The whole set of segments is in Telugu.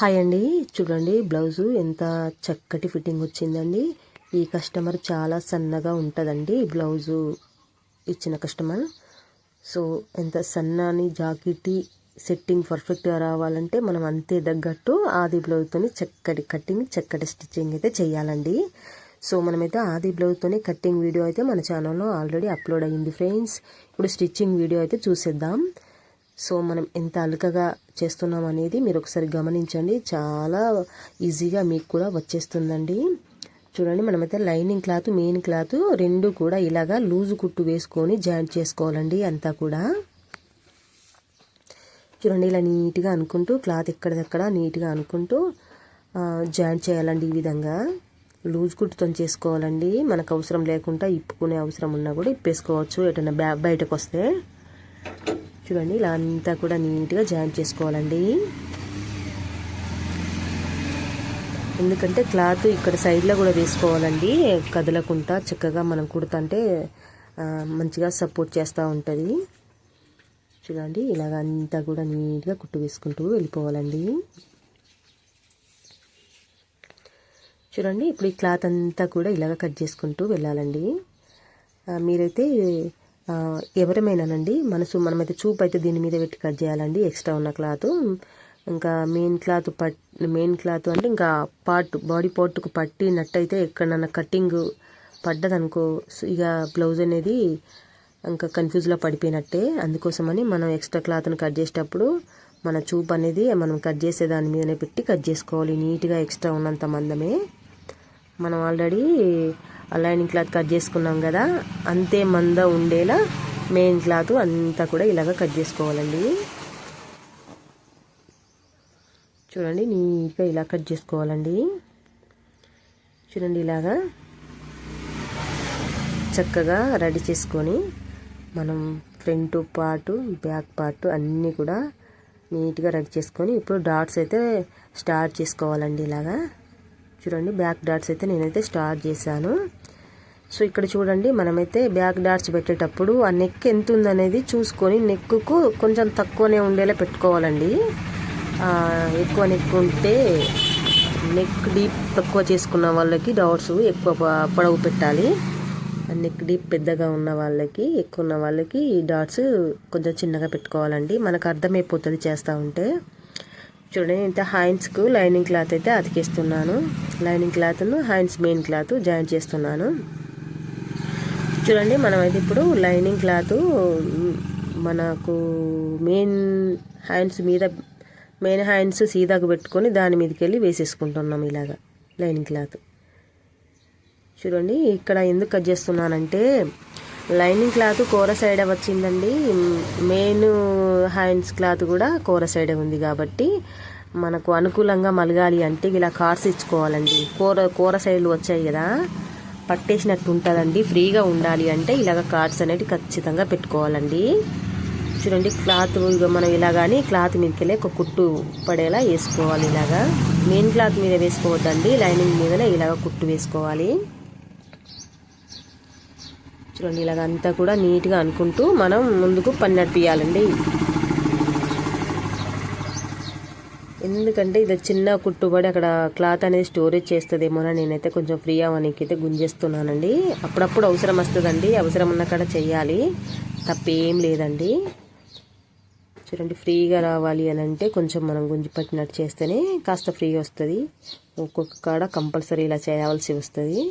హాయ్ అండి. చూడండి బ్లౌజు ఎంత చక్కటి ఫిట్టింగ్ వచ్చిందండి. ఈ కస్టమర్ చాలా సన్నగా ఉంటుందండి బ్లౌజు ఇచ్చిన కస్టమర్. సో ఎంత సన్నని జాకెట్ సెట్టింగ్ పర్ఫెక్ట్గా రావాలంటే మనం అంతే తగ్గట్టు ఆది బ్లౌజ్తో చక్కటి కటింగ్ చక్కటి స్టిచ్చింగ్ అయితే చేయాలండి సో మనమైతే ఆది బ్లౌజ్తోనే కటింగ్ వీడియో అయితే మన ఛానల్లో ఆల్రెడీ అప్లోడ్ అయ్యింది ఫ్రెండ్స్. ఇప్పుడు స్టిచ్చింగ్ వీడియో అయితే చూసేద్దాం. సో మనం ఎంత అలుకగా చేస్తున్నాం అనేది మీరు ఒకసారి గమనించండి. చాలా ఈజీగా మీకు కూడా వచ్చేస్తుందండి. చూడండి మనమైతే లైనింగ్ క్లాత్ మెయిన్ క్లాత్ రెండు కూడా ఇలాగా లూజు కుట్టు వేసుకొని జాయింట్ చేసుకోవాలండి అంతా కూడా. చూడండి ఇలా నీట్గా అనుకుంటూ క్లాత్ ఎక్కడిదక్కడ నీట్గా అనుకుంటూ జాయింట్ చేయాలండి ఈ విధంగా. లూజ్ కుట్టుతో చేసుకోవాలండి. మనకు అవసరం లేకుండా ఇప్పుకునే అవసరం ఉన్నా కూడా ఇప్పేసుకోవచ్చు. ఎటన్నా బ్యా బయటకు వస్తే చూడండి ఇలా అంతా కూడా నీట్గా జాయింట్ చేసుకోవాలండి. ఎందుకంటే క్లాత్ ఇక్కడ సైడ్లో కూడా వేసుకోవాలండి కదలకుండా చక్కగా మనం కుడుతుంటే మంచిగా సపోర్ట్ చేస్తూ ఉంటుంది. చూడండి ఇలాగ అంతా కూడా నీట్గా కుట్టు వేసుకుంటూ వెళ్ళిపోవాలండి. చూడండి ఇప్పుడు ఈ క్లాత్ అంతా కూడా ఇలాగ కట్ చేసుకుంటూ వెళ్ళాలండి. మీరైతే ఎవరమైనానండి? మనసు మనమైతే చూపు అయితే దీని మీద పెట్టి కట్ చేయాలండి. ఎక్స్ట్రా ఉన్న క్లాత్. ఇంకా main cloth put main cloth అంటే ఇంకా పార్ట్ బాడీ పార్ట్కు పట్టినట్టయితే ఎక్కడన్నా కటింగ్ పడ్డదనుకో ఇక బ్లౌజ్ అనేది ఇంకా కన్ఫ్యూజ్లో పడిపోయినట్టే. అందుకోసమని మనం ఎక్స్ట్రా క్లాత్ని కట్ చేసేటప్పుడు మన చూపు అనేది మనం కట్ చేసే దాని మీదనే పెట్టి కట్ చేసుకోవాలి. నీట్గా ఎక్స్ట్రా ఉన్నంత మందమే. మనం ఆల్రెడీ లైనింగ్ క్లాత్ కట్ చేసుకున్నాం కదా అంతే మంద ఉండేలా మెయిన్ క్లాత్ అంతా కూడా ఇలాగ కట్ చేసుకోవాలండి. చూడండి నీట్గా ఇలా కట్ చేసుకోవాలండి. చూడండి ఇలాగా చక్కగా రెడీ చేసుకొని మనం ఫ్రంట్ పార్ట్ బ్యాక్ పార్ట్ అన్నీ కూడా నీట్గా రెడీ చేసుకొని ఇప్పుడు డాట్స్ అయితే స్టార్ట్ చేసుకోవాలండి ఇలాగా. చూడండి బ్యాక్ డాట్స్ అయితే నేనైతే స్టార్ట్ చేశాను. సో ఇక్కడ చూడండి మనమైతే బ్యాక్ డాట్స్ పెట్టేటప్పుడు ఆ నెక్ ఎంత ఉందనేది చూసుకొని నెక్కు కొంచెం తక్కువనే ఉండేలా పెట్టుకోవాలండి. ఎక్కువ నెక్ ఉంటే నెక్ డీప్ తక్కువ చేసుకున్న వాళ్ళకి డాట్స్ ఎక్కువ పొడవు పెట్టాలి. నెక్ డీప్ పెద్దగా ఉన్న వాళ్ళకి ఎక్కువ ఉన్న వాళ్ళకి డాట్స్ కొంచెం చిన్నగా పెట్టుకోవాలండి. మనకు అర్థమైపోతుంది చేస్తూ ఉంటే. చూడండి ఇంత హ్యాండ్స్కు లైనింగ్ క్లాత్ అయితే అతికిస్తున్నాను. లైనింగ్ క్లాత్ను హ్యాండ్స్ మెయిన్ క్లాత్ జాయిన్ చేస్తున్నాను. చూడండి మనమైతే ఇప్పుడు లైనింగ్ క్లాత్ మనకు మెయిన్ హ్యాండ్స్ మీద మెయిన్ హ్యాండ్స్ సీదాకు పెట్టుకొని దాని మీదకి వెళ్ళి వేసేసుకుంటున్నాం ఇలాగా లైనింగ్ క్లాత్. చూడండి ఇక్కడ ఎందుకు కట్ చేస్తున్నానంటే లైనింగ్ క్లాత్ కూర సైడ్ వచ్చిందండి. మెయిన్ హ్యాండ్స్ క్లాత్ కూడా కూర సైడే ఉంది కాబట్టి మనకు అనుకూలంగా మలగాలి అంటే ఇలా కార్స్ ఇచ్చుకోవాలండి. కూర కూర సైడ్లు వచ్చాయి కదా. పట్టేసినట్టు ఉంటుందండి. ఫ్రీగా ఉండాలి అంటే ఇలాగ కార్డ్స్ అనేవి ఖచ్చితంగా పెట్టుకోవాలండి. చూడండి క్లాత్ ఇక మనం ఇలా కానీ క్లాత్ మీదకెళ్ళి ఒక కుట్టు పడేలా వేసుకోవాలి ఇలాగా. మెయిన్ క్లాత్ మీద వేసుకోవద్దండి. లైనింగ్ మీదనే ఇలాగ కుట్టు వేసుకోవాలి. చూడండి ఇలాగ అంతా కూడా నీట్గా అనుకుంటూ మనం ముందుకు పని నడిపియాలండి ఎందుకంటే ఇది చిన్న కుట్టుబడి అక్కడ క్లాత్ అనేది స్టోరేజ్ చేస్తుందేమోనని నేనైతే కొంచెం ఫ్రీ అవ్వడానికి అయితే గుంజేస్తున్నానండి. అప్పుడప్పుడు అవసరం వస్తుందండి అవసరం ఉన్న కాడ చెయ్యాలి. తప్పేం లేదండి. చూడండి ఫ్రీగా రావాలి అని అంటే కొంచెం మనం గుంజి పట్టినట్టు చేస్తేనే కాస్త ఫ్రీగా వస్తుంది. ఒక్కొక్క కాడ కంపల్సరీ ఇలా చేయవలసి వస్తుంది.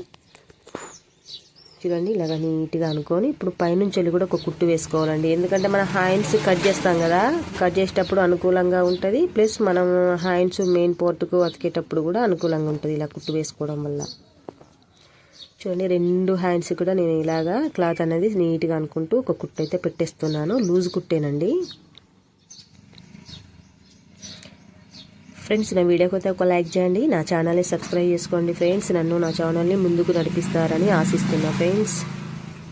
చూడండి ఇలాగ నీట్గా అనుకొని ఇప్పుడు పైనుంచి వెళ్ళి కూడా ఒక కుట్టు వేసుకోవాలండి. ఎందుకంటే మనం హ్యాండ్స్ కట్ చేస్తాం కదా కట్ చేసేటప్పుడు అనుకూలంగా ఉంటుంది. ప్లస్ మనం హ్యాండ్స్ మెయిన్ పోర్ట్కు అతికేటప్పుడు కూడా అనుకూలంగా ఉంటుంది ఇలా కుట్టు వేసుకోవడం వల్ల. చూడండి రెండు హ్యాండ్స్ కూడా నేను ఇలాగా క్లాత్ అనేది నీట్గా అనుకుంటూ ఒక కుట్టు అయితే పెట్టేస్తున్నాను. లూజ్ కుట్టేనండి. ఫ్రెండ్స్ నా వీడియోకి అయితే ఒక లైక్ చేయండి. నా ఛానల్ని సబ్స్క్రైబ్ చేసుకోండి ఫ్రెండ్స్. నన్ను నా ఛానల్ని ముందుకు నడిపిస్తారని ఆశిస్తున్నా ఫ్రెండ్స్.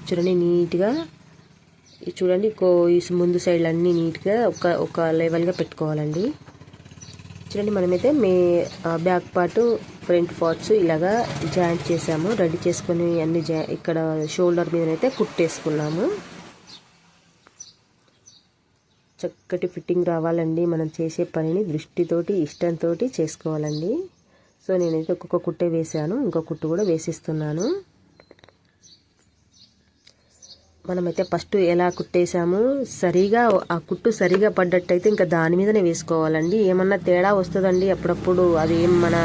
చూడండి నీట్గా చూడండి ముందు సైడ్లు అన్నీ నీట్గా ఒక ఒక లెవెల్గా పెట్టుకోవాలండి. చూడండి మనమైతే మే బ్యాక్ పార్ట్ ఫ్రంట్ పార్ట్స్ ఇలాగా జాయింట్ చేసాము. రెడీ చేసుకొని అన్ని ఇక్కడ షోల్డర్ మీదనైతే కుట్టేసుకున్నాము. చక్కటి ఫిట్టింగ్ రావాలండి. మనం చేసే పనిని దృష్టితోటి ఇష్టంతో చేసుకోవాలండి. సో నేనైతే ఒక్కొక్క కుట్టే వేసాను ఇంకో కుట్టు కూడా వేసిస్తున్నాను. మనమైతే ఫస్ట్ ఎలా కుట్టేసాము సరిగా ఆ కుట్టు సరిగా పడ్డట్టయితే ఇంకా దాని మీదనే వేసుకోవాలండి. ఏమన్నా తేడా వస్తుందండి అప్పుడప్పుడు. అది ఏం మన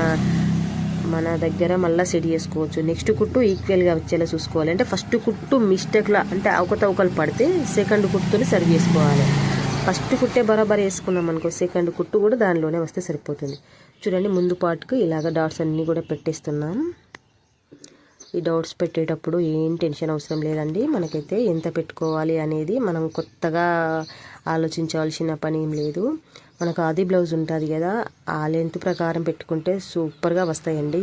మన దగ్గర మళ్ళీ సెట్ చేసుకోవచ్చు. నెక్స్ట్ కుట్టు ఈక్వల్గా వచ్చేలా చూసుకోవాలి. అంటే ఫస్ట్ కుట్టు మిస్టేక్లా అంటే అవకతవకలు పడితే సెకండ్ కుట్టుని సరి చేసుకోవాలి. ఫస్ట్ కుట్టే బరాబర్ వేసుకున్నాం అనుకో సెకండ్ కుట్టు కూడా దానిలోనే వస్తే సరిపోతుంది. చూడండి ముందు పాటుకు ఇలాగ డాట్స్ అన్నీ కూడా పెట్టేస్తున్నాం. ఈ డౌట్స్ పెట్టేటప్పుడు ఏం టెన్షన్ అవసరం లేదండి. మనకైతే ఎంత పెట్టుకోవాలి అనేది మనం కొత్తగా ఆలోచించాల్సిన పని ఏం లేదు. మనకు ఆది బ్లౌజ్ ఉంటుంది కదా ఆ లెంత్ ప్రకారం పెట్టుకుంటే సూపర్గా వస్తాయండి.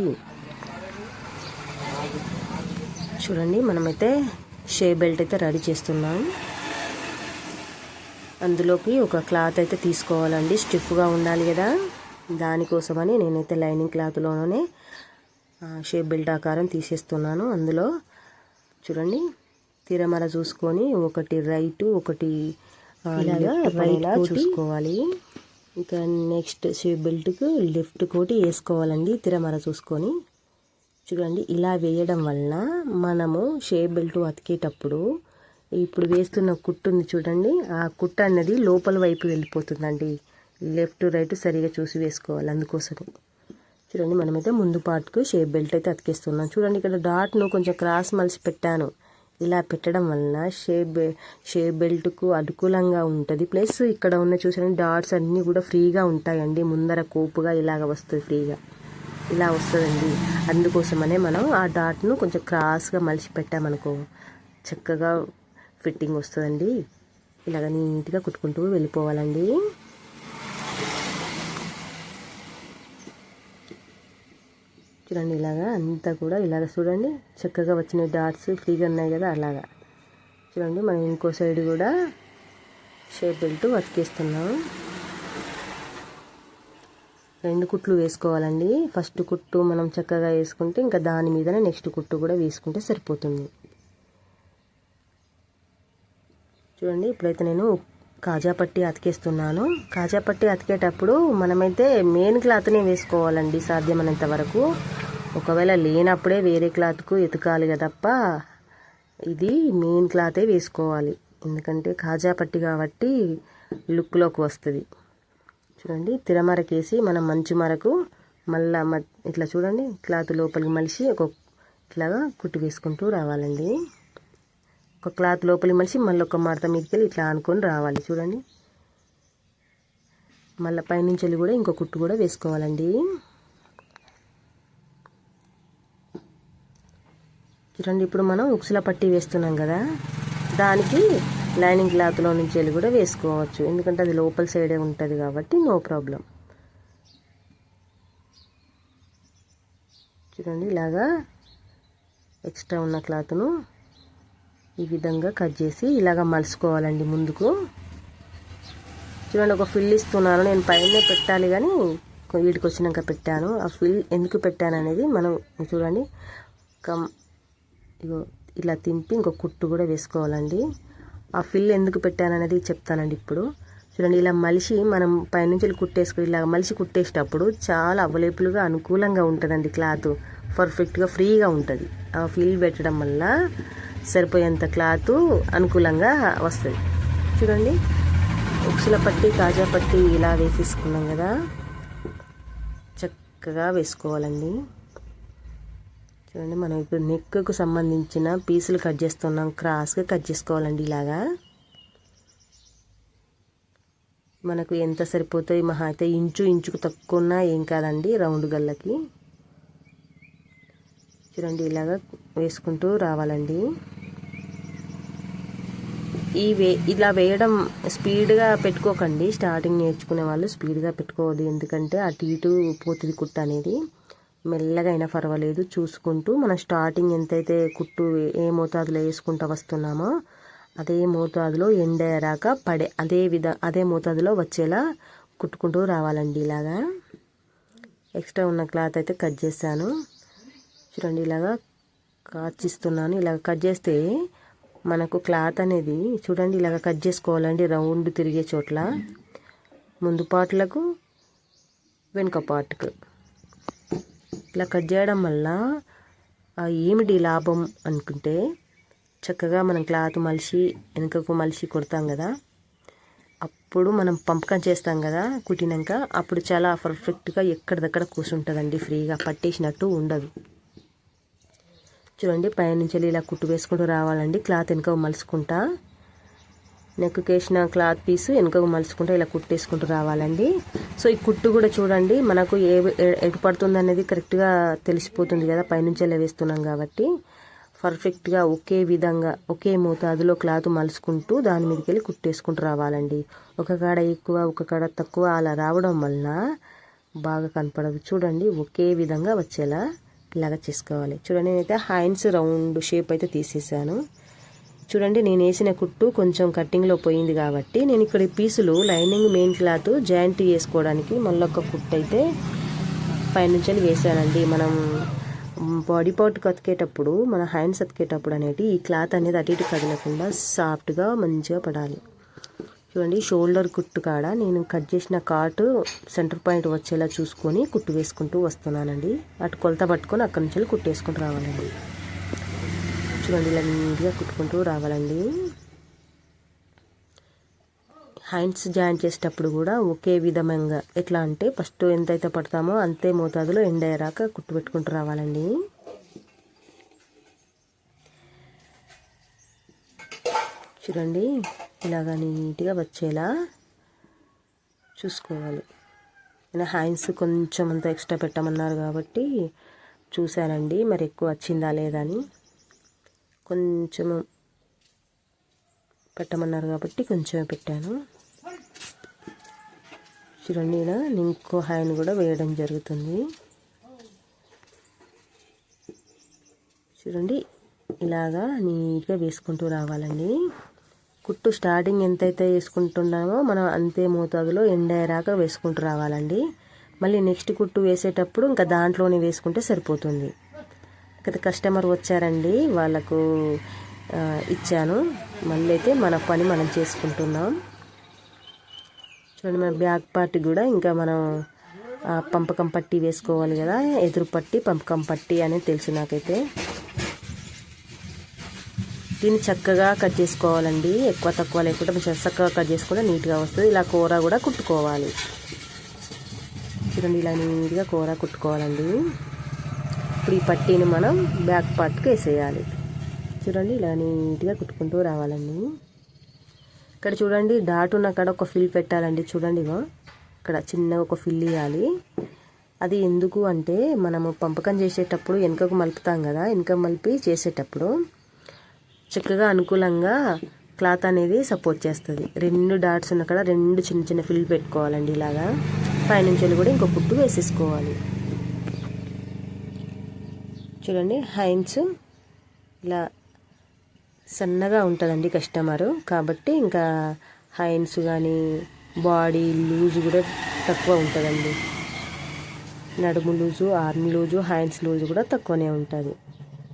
చూడండి మనమైతే షే బెల్ట్ అయితే రెడీ చేస్తున్నాం. అందులోకి ఒక క్లాత్ అయితే తీసుకోవాలండి. స్టిఫ్గా ఉండాలి కదా. దానికోసమని నేనైతే లైనింగ్ క్లాత్లోనే షేప్ బెల్ట్ ఆకారం తీసేస్తున్నాను. అందులో చూడండి తిరమర చూసుకొని ఒకటి రైట్ ఒకటి రైట్ చూసుకోవాలి. ఇంకా నెక్స్ట్ షేప్ బెల్ట్కు లెఫ్ట్ కోటి వేసుకోవాలండి తిరమర చూసుకొని. చూడండి ఇలా వేయడం వలన మనము షేప్ బెల్ట్ అతికేటప్పుడు ఇప్పుడు వేస్తున్న కుట్టు ఉంది చూడండి. ఆ కుట్ట అన్నది లోపల వైపు వెళ్ళిపోతుందండి. లెఫ్ట్ రైట్ సరిగా చూసి వేసుకోవాలి అందుకోసం చూడండి మనమైతే ముందు పార్ట్కు షేప్ బెల్ట్ అయితే అతికేస్తున్నాం. చూడండి ఇక్కడ డాట్ను కొంచెం క్రాస్ మలిసి పెట్టాను. ఇలా పెట్టడం వలన షేప్ షేప్ బెల్ట్కు అనుకూలంగా ఉంటుంది. ప్లస్ ఇక్కడ ఉన్న చూసిన డాట్స్ అన్నీ కూడా ఫ్రీగా ఉంటాయండి. ముందర కోపుగా ఇలాగ వస్తుంది ఫ్రీగా. ఇలా వస్తుందండి. అందుకోసమనే మనం ఆ డాట్ను కొంచెం క్రాస్గా మలిసి పెట్టామనుకో చక్కగా ఫిట్టింగ్ వస్తుందండి. ఇలాగ నీట్గా కుట్టుకుంటూ వెళ్ళిపోవాలండి. చూడండి ఇలాగా అంతా కూడా ఇలాగ చూడండి. చక్కగా వచ్చిన డాట్స్ ఫ్రీగా ఉన్నాయి కదా అలాగా. చూడండి మనం ఇంకో సైడ్ కూడా షేప్ బెల్ట్ అతికేస్తున్నాం రెండు కుట్లు వేసుకోవాలండి. ఫస్ట్ కుట్టు మనం చక్కగా వేసుకుంటే ఇంకా దాని మీదనే నెక్స్ట్ కుట్టు కూడా వేసుకుంటే సరిపోతుంది. చూడండి ఇప్పుడైతే నేను కాజా పట్టి అతికేస్తున్నాను. కాజా పట్టి అతికేటప్పుడు మనమైతే మెయిన్ క్లాత్నే వేసుకోవాలండి సాధ్యమైనంత వరకు. ఒకవేళ లేనప్పుడే వేరే క్లాత్కు ఎతకాలి కదప్ప ఇది మెయిన్ క్లాతే వేసుకోవాలి. ఎందుకంటే కాజా పట్టి కాబట్టి లుక్లోకి వస్తుంది. చూడండి తిరమరకేసి మనం మంచు మరకు మళ్ళా ఇట్లా చూడండి క్లాత్ లోపలికి మలిసి ఒక ఇట్లాగా కుట్టి వేసుకుంటూ రావాలండి. ఒక క్లాత్ లోపలి మలిసి మళ్ళీ ఒక మడత మీదకి ఇట్లా అనుకొని రావాలి. చూడండి. మళ్ళీ పైనుంచి వెళ్ళి కూడా ఇంకో కుట్టు కూడా వేసుకోవాలండి. చూడండి ఇప్పుడు మనం ఉక్సుల పట్టి వేస్తున్నాం కదా. దానికి లైనింగ్ క్లాత్లో నుంచి వెళ్ళి కూడా వేసుకోవచ్చు. ఎందుకంటే అది లోపల సైడే ఉంటుంది కాబట్టి నో ప్రాబ్లం. చూడండి ఇలాగా ఎక్స్ట్రా ఉన్న క్లాత్ను ఈ విధంగా కట్ చేసి ఇలాగ మలుసుకోవాలండి ముందుకు. చూడండి ఒక ఫిల్ ఇస్తున్నాను. నేను పైన పెట్టాలి కానీ వీటికి వచ్చినాక పెట్టాను. ఆ ఫిల్ ఎందుకు పెట్టాను అనేది మనం చూడండి. కమ్ ఇగో ఇలా తింపి ఇంకో కుట్టు కూడా వేసుకోవాలండి. ఆ ఫిల్ ఎందుకు పెట్టాను అనేది చెప్తానండి ఇప్పుడు. చూడండి ఇలా మలిసి మనం పైనుంచి కుట్టేసుకుని ఇలా మలిసి కుట్టేసేటప్పుడు చాలా అవైలబుల్గా అనుకూలంగా ఉంటుందండి క్లాత్. పర్ఫెక్ట్గా ఫ్రీగా ఉంటుంది. ఆ ఫిల్ పెట్టడం వల్ల సరిపోయేంత క్లాత్ అనుకూలంగా వస్తుంది. చూడండి. ఉక్సుల పట్టి కాజా పట్టి ఇలా వేసేసుకున్నాం కదా. చక్కగా వేసుకోవాలండి. చూడండి మనం ఇప్పుడు నెక్కు సంబంధించిన పీసులు కట్ చేస్తున్నాం. క్రాస్గా కట్ చేసుకోవాలండి ఇలాగా. మనకు ఎంత సరిపోతాయి మహా అయితే ఇంచు ఇంచుకు తక్కువ ఉన్నా ఏం కాదండి రౌండ్ గల్లకి చూడండి ఇలాగా వేసుకుంటూ రావాలండి. ఈ వే ఇలా వేయడం స్పీడ్గా పెట్టుకోకండి. స్టార్టింగ్ నేర్చుకునే వాళ్ళు స్పీడ్గా పెట్టుకోవద్దు ఎందుకంటే అటు ఇటు పోతుంది కుట్ట అనేది. మెల్లగా అయినా పర్వాలేదు. చూసుకుంటూ మన స్టార్టింగ్ ఎంతైతే కుట్టు ఏ మోతాదులో వేసుకుంటూ వస్తున్నామో అదే మోతాదులో ఎండేరాక పడే అదే విధ అదే మోతాదులో వచ్చేలా కుట్టుకుంటూ రావాలండి ఇలాగా. ఎక్స్ట్రా ఉన్న క్లాత్ అయితే కట్ చేశాను. చూడండి ఇలాగా కాచిస్తున్నాను. ఇలాగ కట్ చేస్తే మనకు క్లాత్ అనేది చూడండి ఇలాగ కట్ చేసుకోవాలండి రౌండ్ తిరిగే చోట్ల. ముందు పార్ట్లకు వెనుక పార్ట్కు. ఇలా కట్ చేయడం వల్ల ఏమిటి లాభం అనుకుంటే చక్కగా మనం క్లాత్ మలిసి వెనుకకు మలిసి కొడతాం కదా. అప్పుడు మనం పంపకం చేస్తాం కదా కుట్టినాక. అప్పుడు చాలా పర్ఫెక్ట్గా ఎక్కడిదక్కడ కూర్చుంటుందండి ఫ్రీగా పట్టేసినట్టు ఉండదు. చూడండి పైనుంచి ఇలా కుట్టు వేసుకుంటూ రావాలండి. క్లాత్ వెనుక మలుచుకుంటా నెక్ కేసిన క్లాత్ పీసు వెనుక మలుచుకుంటూ ఇలా కుట్టేసుకుంటూ రావాలండి. సో ఈ కుట్టు కూడా చూడండి మనకు ఏ ఎటు పడుతుంది అనేది కరెక్ట్గా తెలిసిపోతుంది కదా పైనుంచి ఇలా వేస్తున్నాం కాబట్టి. పర్ఫెక్ట్గా ఒకే విధంగా ఒకే మోతాదులో క్లాత్ మలుచుకుంటూ దాని మీదకి వెళ్ళి కుట్టేసుకుంటూ రావాలండి. ఒక కాడ ఎక్కువ ఒక కాడ తక్కువ అలా రావడం వలన బాగా కనపడదు. చూడండి ఒకే విధంగా వచ్చేలా. ఇలాగా చేసుకోవాలి. చూడండి నేనైతే హ్యాండ్స్ రౌండ్ షేప్ అయితే తీసేసాను. చూడండి నేను వేసిన కుట్టు కొంచెం కట్టింగ్లో పోయింది కాబట్టి నేను ఇక్కడ పీసులు లైనింగ్ మెయిన్ క్లాత్ జాయింట్ వేసుకోవడానికి మళ్ళీ ఒక కుట్టు అయితే పైనుంచి వేసానండి మనం బాడీ పార్ట్ కతికేటప్పుడు మన హ్యాండ్స్ అతికేటప్పుడు అనేది ఈ క్లాత్ అనేది అటు ఇటు కదలకుండా సాఫ్ట్గా మంచిగా పడాలి. చూడండి షోల్డర్ కుట్టు కాడ నేను కట్ చేసిన కాటు సెంటర్ పాయింట్ వచ్చేలా చూసుకొని కుట్టు వేసుకుంటూ వస్తున్నానండి. అటు కొలత పట్టుకొని అక్కడి నుంచి కుట్టేసుకుంటూ రావాలండి. చూడండి ఇలా నీట్గా కుట్టుకుంటూ రావాలండి. హ్యాండ్స్ జాయిన్ చేసేటప్పుడు కూడా ఒకే విధంగా ఎట్లా అంటే ఫస్ట్ ఎంతైతే పడతామో అంతే మోతాదులో ఎండ్ అయ్యాక కుట్టు పెట్టుకుంటూ రావాలండి. చూడండి ఇలాగా నీట్గా వచ్చేలా చూసుకోవాలి. నేను హ్యాండ్స్ కొంచెం అంత ఎక్స్ట్రా పెట్టమన్నారు కాబట్టి చూశానండి మరి ఎక్కువ వచ్చిందా లేదా అని. కొంచెం పెట్టమన్నారు కాబట్టి కొంచెం పెట్టాను. చూడండి ఇలా ఇంకో హ్యాండ్ కూడా వేయడం జరుగుతుంది. చూడండి ఇలాగా నీట్గా వేసుకుంటూ రావాలండి. కుట్టు స్టార్టింగ్ ఎంతైతే వేసుకుంటున్నామో మనం అంతే మోతాదులో ఎండయ్యేరాక వేసుకుంటూ రావాలండి. మళ్ళీ నెక్స్ట్ కుట్టు వేసేటప్పుడు ఇంకా దాంట్లోనే వేసుకుంటే సరిపోతుంది. ఇక్కడ కస్టమర్ వచ్చారండి వాళ్ళకు ఇచ్చాను. మళ్ళీ అయితే మన పని మనం చేసుకుంటున్నాం. చూడండి మన బ్యాక్ పార్ట్ కూడా ఇంకా మనం పంపకం పట్టి వేసుకోవాలి కదా ఎదురు పట్టి పంపకం పట్టి అనేది తెలుసు నాకైతే. దీన్ని చక్కగా కట్ చేసుకోవాలండి. ఎక్కువ తక్కువ లేకుండా చక్కగా కట్ చేసుకుంటే నీట్గా వస్తుంది. ఇలా కూర కూడా కుట్టుకోవాలి. చూడండి ఇలా నీట్గా కూర కుట్టుకోవాలండి. ఇప్పుడు ఈ పట్టీని మనం బ్యాక్ పార్ట్కి వేసేయాలి. చూడండి ఇలా నీట్గా కుట్టుకుంటూ రావాలండి. ఇక్కడ చూడండి డాట్ ఉన్న కాడ ఒక ఫిల్ పెట్టాలండి. చూడండి ఇగో ఇక్కడ చిన్నగా ఒక ఫిల్ ఇవ్వాలి అది ఎందుకు అంటే మనము పంపకం చేసేటప్పుడు వెనుకకు మలుపుతాం కదా వెనుక మలిపి చేసేటప్పుడు చక్కగా అనుకూలంగా క్లాత్ అనేది సపోర్ట్ చేస్తుంది. రెండు డాట్స్ ఉన్న కాడ రెండు చిన్న చిన్న ఫిల్ పెట్టుకోవాలండి ఇలాగా. పైనుంచి కూడా ఇంకో పుట్టు వేసేసుకోవాలి. చూడండి హైన్స్ ఇలా సన్నగా ఉంటుందండి కస్టమరు. కాబట్టి ఇంకా హైన్స్ కానీ బాడీ లూజ్ కూడా తక్కువ ఉంటుందండి. నడుము loose arm loose hands loose కూడా తక్కువనే ఉంటుంది.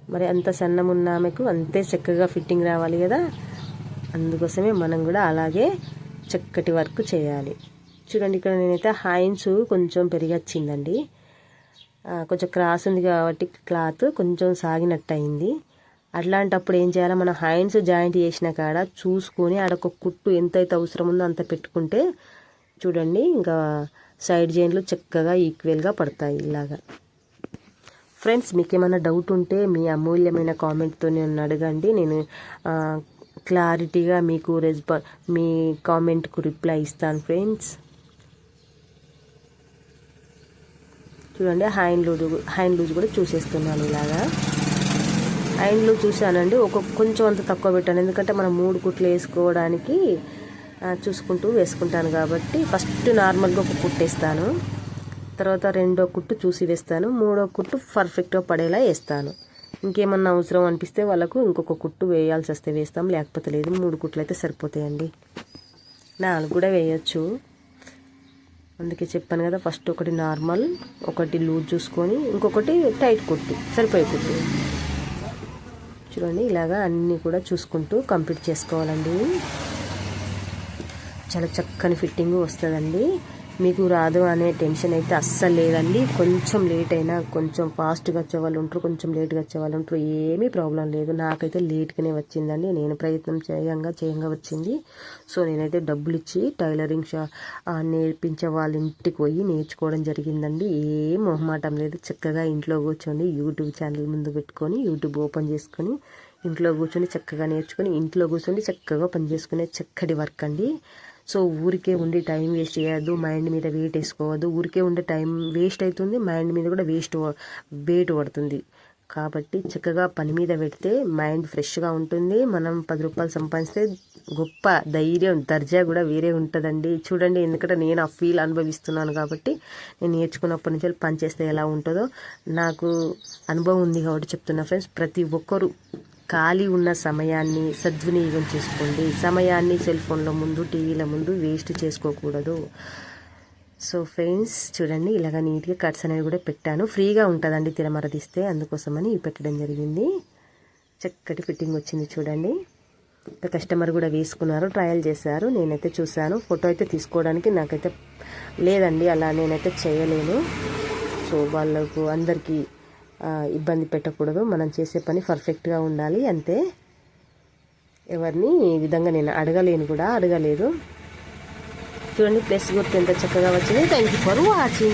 మరి అంత సన్నం ఉన్న ఆమెకు అంతే చక్కగా ఫిట్టింగ్ రావాలి కదా. అందుకోసమే మనం కూడా అలాగే చక్కటి వర్క్ చేయాలి. చూడండి ఇక్కడ నేనైతే హైన్స్ కొంచెం పెరిగొచ్చిందండి. కొంచెం క్రాస్ ఉంది కాబట్టి క్లాత్ కొంచెం సాగినట్టు అయింది అట్లాంటప్పుడు ఏం చేయాలి మనం హ్యాండ్స్ జాయింట్ చేసిన కాడ చూసుకొని ఆడొక కుట్టు ఎంతైతే అవసరం ఉందో అంత పెట్టుకుంటే చూడండి ఇంకా సైడ్ జాయింట్లు చక్కగా ఈక్వల్గా పడతాయి ఇలాగా. ఫ్రెండ్స్ మీకు ఏమైనా డౌట్ ఉంటే మీ అమూల్యమైన కామెంట్తో నేను అడగండి. నేను క్లారిటీగా మీకు రెస్పా మీ కామెంట్కు రిప్లై ఇస్తాను ఫ్రెండ్స్ చూడండి హ్యాండ్ లూజ్ హ్యాండ్ లూజ్ కూడా చూసేస్తున్నాను ఇలాగా. హ్యాండ్లు చూశానండి. ఒక కొంచెం అంత తక్కువ పెట్టాను. ఎందుకంటే మనం మూడు కుట్లు వేసుకోవడానికి చూసుకుంటూ వేసుకుంటాను కాబట్టి ఫస్ట్ నార్మల్గా ఒక కుట్టేస్తాను. తర్వాత రెండో కుట్టు చూసి వేస్తాను. మూడో కుట్టు పర్ఫెక్ట్గా పడేలా వేస్తాను. ఇంకేమన్నా అవసరం అనిపిస్తే వాళ్ళకు ఇంకొక కుట్టు వేయాల్సి వస్తే వేస్తాం. లేకపోతే లేదు మూడు కుట్లు అయితే సరిపోతాయండి. నాలుగు కూడా వేయచ్చు. అందుకే చెప్పాను కదా ఫస్ట్ ఒకటి నార్మల్ ఒకటి లూజ్ చూసుకొని ఇంకొకటి టైట్ కుట్టు సరిపోయే కుట్టు. చూడండి ఇలాగా అన్నీ కూడా చూసుకుంటూ కంప్లీట్ చేసుకోవాలండి. చాలా చక్కని ఫిట్టింగ్ వస్తుందండి. మీకు రాదు అనే టెన్షన్ అయితే అస్సలు లేదండి. కొంచెం లేట్ అయినా కొంచెం ఫాస్ట్గా వచ్చే వాళ్ళు ఉంటారు కొంచెం లేట్గా వచ్చే వాళ్ళు ఉంటారు ఏమీ ప్రాబ్లం లేదు. నాకైతే లేట్గానే వచ్చిందండి. నేను ప్రయత్నం చేయంగా చేయంగా వచ్చింది. సో నేనైతే డబ్బులు ఇచ్చి టైలరింగ్ షా నేర్పించే వాళ్ళ ఇంటికి పోయి నేర్చుకోవడం జరిగిందండి. ఏం మొహమాటం లేదు. చక్కగా ఇంట్లో కూర్చొని యూట్యూబ్ ఛానల్ ముందు పెట్టుకొని యూట్యూబ్ ఓపెన్ చేసుకొని ఇంట్లో కూర్చొని చక్కగా నేర్చుకొని ఇంట్లో కూర్చొని చక్కగా పని చేసుకునే చక్కటి వర్క్ అండి. సో ఊరికే ఉండి టైం వేస్ట్ చేయొద్దు మైండ్ మీద వెయిట్ వేసుకోవద్దు. ఊరికే ఉండే టైం వేస్ట్ అవుతుంది మైండ్ మీద కూడా వేస్ట్ వెయిట్ పడుతుంది. కాబట్టి చక్కగా పని మీద పెడితే మైండ్ ఫ్రెష్గా ఉంటుంది. మనం పది రూపాయలు సంపాదిస్తే గొప్ప ధైర్యం దర్జా కూడా వేరే ఉంటుందండి. చూడండి ఎందుకంటే నేను ఆ ఫీల్ అనుభవిస్తున్నాను కాబట్టి నేను నేర్చుకున్నప్పటి నుంచి పని చేస్తే ఎలా ఉంటుందో నాకు అనుభవం ఉంది కాబట్టి చెప్తున్నా ఫ్రెండ్స్. ప్రతి ఒక్కరు ఖాళీ ఉన్న సమయాన్ని సద్వినియోగం చేసుకోండి. సమయాన్ని సెల్ ఫోన్ల ముందు టీవీల ముందు వేస్ట్ చేసుకోకూడదు. సో ఫ్రెండ్స్ చూడండి ఇలాగ నీట్గా కట్స్ అనేవి కూడా పెట్టాను. ఫ్రీగా ఉంటుందండి తిరమరదిస్తే అందుకోసమని పెట్టడం జరిగింది. చక్కటి ఫిట్టింగ్ వచ్చింది చూడండి. కస్టమర్ కూడా వేసుకున్నారు ట్రయల్ చేశారు. నేనైతే చూశాను. ఫోటో అయితే తీసుకోవడానికి నాకైతే లేదండి. అలా నేనైతే చేయలేను. సో వాళ్ళకు అందరికీ ఇబ్బంది పెట్టకూడదు. మనం చేసే పని పర్ఫెక్ట్గా ఉండాలి. అంతే. ఎవరిని ఈ విధంగా నేను అడగలేను కూడా అడగలేదు. చూడండి ప్లస్ గుర్తు ఎంత చక్కగా వచ్చింది. Thank you for watching